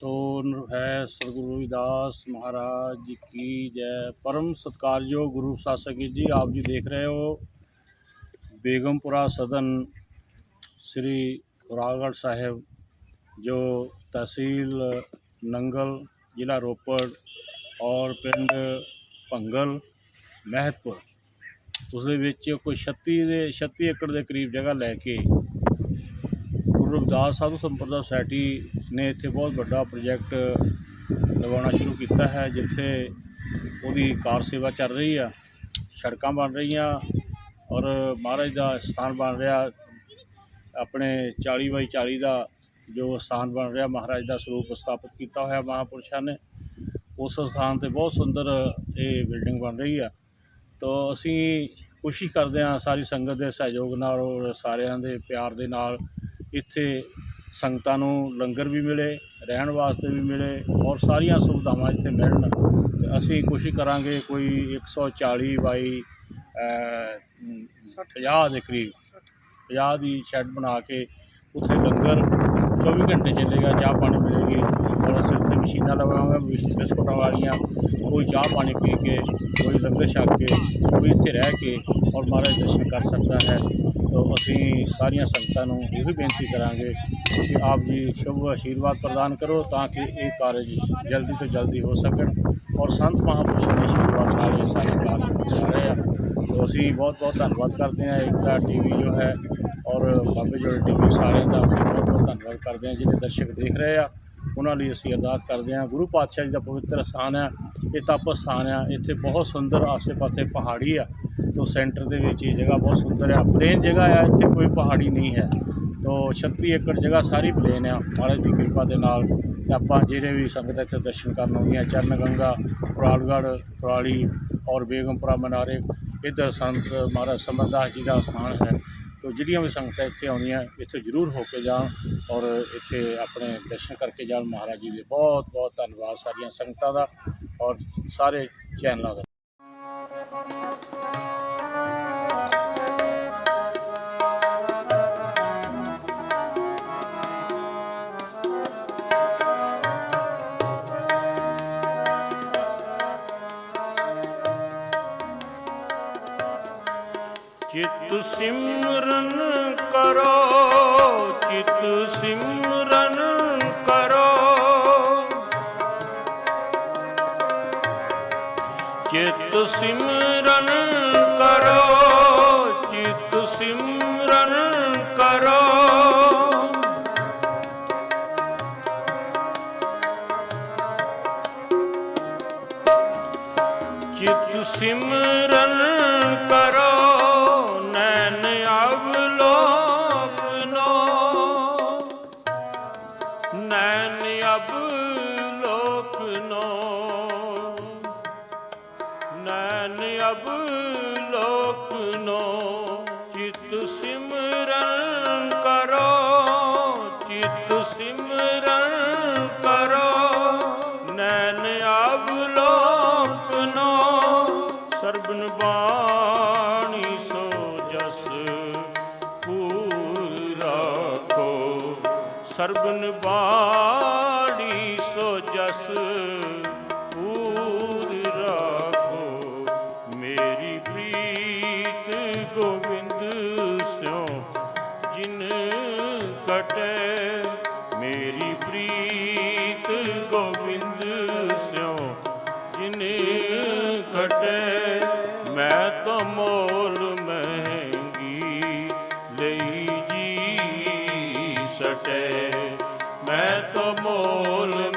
ਸੋ ਹੈ ਸਤਿਗੁਰੂ ਰਵਿਦਾਸ ਮਹਾਰਾਜ ਜੀ ਕੀ ਜੈ। ਪਰਮ ਸਤਕਾਰਯੋਗ ਗੁਰੂ ਸ਼ਾਸਕ ਜੀ, ਆਪ ਜੀ ਦੇਖ ਰਹੇ ਹੋ ਬੇਗਮਪੁਰਾ ਸਦਨ ਸ੍ਰੀ ਖੁਰਾਗੜ੍ਹ ਸਾਹਿਬ, ਜੋ ਤਹਿਸੀਲ ਨੰਗਲ, ਜ਼ਿਲ੍ਹਾ ਰੋਪੜ ਔਰ ਪਿੰਡ ਭੰਗਲ, ਮਹਿਤਪੁਰ। ਉਸ ਦੇ ਵਿੱਚ ਕੋਈ 36 ਦੇ 36 ਏਕੜ ਦੇ ਕਰੀਬ ਜਗ੍ਹਾ ਲੈ ਕੇ ਗੁਰੂ ਰਵਿਦਾਸ ਸਾਧੂ ਸੰਪਰਦਾ ਸੋਸਾਇਟੀ ਨੇ ਇੱਥੇ ਬਹੁਤ ਵੱਡਾ ਪ੍ਰੋਜੈਕਟ ਲਗਾਉਣਾ ਸ਼ੁਰੂ ਕੀਤਾ ਹੈ, ਜਿੱਥੇ ਉਹਦੀ ਕਾਰ ਸੇਵਾ ਚੱਲ ਰਹੀ ਆ, ਸੜਕਾਂ ਬਣ ਰਹੀਆਂ ਔਰ ਮਹਾਰਾਜ ਦਾ ਸਥਾਨ ਬਣ ਰਿਹਾ, ਆਪਣੇ 40 ਬਾਈ 40 ਦਾ ਜੋ ਸਥਾਨ ਬਣ ਰਿਹਾ, ਮਹਾਰਾਜ ਦਾ ਸਰੂਪ ਸਥਾਪਿਤ ਕੀਤਾ ਹੋਇਆ ਮਹਾਪੁਰਸ਼ਾਂ ਨੇ। ਉਸ ਸਥਾਨ ਤੇ ਬਹੁਤ ਸੁੰਦਰ ਇਹ ਬਿਲਡਿੰਗ ਬਣ ਰਹੀ ਆ। ਤਾਂ ਅਸੀਂ ਕੋਸ਼ਿਸ਼ ਕਰਦੇ ਹਾਂ ਸਾਰੀ ਸੰਗਤ ਦੇ ਸਹਿਯੋਗ ਨਾਲ ਔਰ ਸਾਰਿਆਂ ਦੇ ਪਿਆਰ ਦੇ ਨਾਲ ਇੱਥੇ ਸੰਗਤਾਂ ਨੂੰ ਲੰਗਰ ਵੀ ਮਿਲੇ ਰਹਿਣ ਵਾਸਤੇ ਵੀ ਮਿਲੇ ਔਰ ਸਾਰੀਆਂ ਸੁਵਿਧਾਵਾਂ ਇੱਥੇ ਮਿਲਣ। ਤੇ ਅਸੀਂ ਕੋਸ਼ਿਸ਼ ਕਰਾਂਗੇ ਕੋਈ 140 ਬਾਈ ਅ, 50 ਦੇ ਕਰੀਬ 50 ਦੀ ਸ਼ੈੱਡ ਬਣਾ ਕੇ ਉੱਥੇ ਲੰਗਰ 24 ਘੰਟੇ ਚੱਲੇਗਾ ਚਾਹ ਪਾਣੀ ਮਿਲੇਗੀ। ਔਰ ਅਸੀਂ ਉੱਥੇ ਮਸ਼ੀਨਾਂ ਲਗਾਵਾਂਗੇ ਬਿਸ- ਬਿਸਕੁਟਾਂ ਵਾਲੀਆਂ ਕੋਈ ਚਾਹ ਪਾਣੀ ਪੀ ਕੇ ਕੋਈ ਲੰਗਰ ਛਕ ਕੇ ਕੋਈ ਇੱਥੇ ਰਹਿ ਕੇ ਔਰ ਮਹਾਰਾਜ ਦਰਸ਼ਨ ਕਰ ਸਕਦਾ ਹੈ। ਤੋ ਅਸੀਂ ਸਾਰੀਆਂ ਸੰਗਤਾਂ ਨੂੰ ਇਹ ਵੀ ਬੇਨਤੀ ਕਰਾਂਗੇ ਕਿ ਆਪ ਜੀ ਸ਼ੁਭ ਆਸ਼ੀਰਵਾਦ ਪ੍ਰਦਾਨ ਕਰੋ ਤਾਂ ਕਿ ਇਹ ਕਾਰਜ ਜਲਦੀ ਤੋਂ ਜਲਦੀ ਹੋ ਸਕਣ ਔਰ ਸੰਤ ਮਹਾਂਪੁਰਸ਼ਾਂ ਦੇ ਆਸ਼ੀਰਵਾਦ ਨਾਲ ਇਹ ਸਾਰੇ ਕਾਰਜ ਹੋ ਰਹੇ ਆ। ਤੋ ਅਸੀਂ ਬਹੁਤ ਬਹੁਤ ਧੰਨਵਾਦ ਕਰਦੇ ਹਾਂ ਏਕਤਾ ਟੀਵੀ ਜੋ ਹੈ ਔਰ ਬਾਬੇ ਜੋੜੇ ਟੀਵੀ ਸਾਰਿਆਂ ਦਾ ਅਸੀਂ ਬਹੁਤ ਬਹੁਤ ਧੰਨਵਾਦ ਕਰਦੇ ਹਾਂ ਜਿਹੜੇ ਦਰਸ਼ਕ ਦੇਖ ਰਹੇ ਆ। ਉਹਨਾਂ ਲਈ ਅਸੀਂ ਅਰਦਾਸ ਕਰਦੇ ਹਾਂ। ਗੁਰੂ ਪਾਤਸ਼ਾਹ ਜੀ ਦਾ ਪਵਿੱਤਰ ਸਥਾਨ ਹੈ, ਇਹ ਤਪ ਸਥਾਨ ਆ ਇੱਥੇ ਬਹੁਤ ਸੁੰਦਰ ਆਸੇ-ਪਾਸੇ ਪਹਾੜੀ ਆ। ਤੋ ਸੈਂਟਰ ਦੇ ਵਿੱਚ ਇਹ ਜਗ੍ਹਾ ਬਹੁਤ ਸੁੰਦਰ ਆ। ਪਲੇਨ ਜਗ੍ਹਾ ਆ, ਇੱਥੇ ਕੋਈ ਪਹਾੜੀ ਨਹੀਂ ਹੈ। ਤੋ 36 ਏਕੜ ਜਗ੍ਹਾ ਸਾਰੀ ਪਲੇਨ ਆ। ਮਹਾਰਾਜ ਦੀ ਕਿਰਪਾ ਦੇ ਨਾਲ ਤੇ ਆਪਾਂ ਜਿਹੜੇ ਵੀ ਸੰਗਤ ਇੱਥੇ ਦਰਸ਼ਨ ਕਰਨ ਆਉਂਦੀਆਂ ਚਰਨ ਗੰਗਾ ਕੁਰਾਲਗੜ੍ਹ, ਕੁਰਾਲੀ ਔਰ ਬੇਗਮਪੁਰਾ, ਮਨਾਰੇ, ਇੱਧਰ ਸੰਤ ਮਹਾਰਾਜ ਸਮਰਦਾਸ ਜੀ ਦਾ ਸਥਾਨ ਹੈ। ਤੋ ਜਿਹੜੀਆਂ ਵੀ ਸੰਗਤਾਂ ਇੱਥੇ ਆਉਂਦੀਆਂ, ਇੱਥੇ ਜ਼ਰੂਰ ਹੋ ਕੇ ਜਾਣ ਔਰ ਇੱਥੇ ਆਪਣੇ ਦਰਸ਼ਨ ਕਰਕੇ ਜਾਣ। ਮਹਾਰਾਜ ਜੀ ਦੇ ਬਹੁਤ ਬਹੁਤ ਧੰਨਵਾਦ ਸਾਰੀਆਂ ਸੰਗਤਾਂ ਦਾ ਔਰ ਸਾਰੇ ਚੈਨਲਾਂ ਦਾ। ਚਿਤ ਸਿਮਰਨ ਕਰੋ ਚਿਤ ਸਿਮਰਨ ਕਰੋ। ਚਿਤ ਸਿਮਰਨ ਕਰੋ ਚਿਤ ਸਿਮਰਨ ਕਰੋ। ਚਿਤ ਸਿਮਰਨ ਲੋਕ ਅਵਲੋਕਨੋ ਨੈਣ ਅਵਲੋਕਨੋ ਨੈਣ ਅਵਲੋਕਨੋ ਚਿਤ ਸਿਮਰਨ ਕਰੋ। ਚਿਤ ਸਿਮਰਨ ਕਰੋ। ਨੈਣ ਅਵਲੋਕਨੋ ਸਰਬਨ ਬਾ ਸਰਬਨ ਬਾਣੀ ਸੋ ਜਸ ਪੂਰ ਰਾਖੋ। ਮੇਰੀ ਪ੍ਰੀਤ ਗੋਬਿੰਦ ਸਿਓ, ਜਿਨ ਕਟੇ ਮੇਰੀ ਪ੍ਰੀਤ ਗੋਬਿੰਦ ਸਿਓ, ਜਿਨ ਕਟੇ ਮੈਂ ਤਾਂ ਮੋਲ ਮਹਿੰਗੀ ਲਈ ਜੀ ਮੈਂ ਤਾਂ ਮੋਲ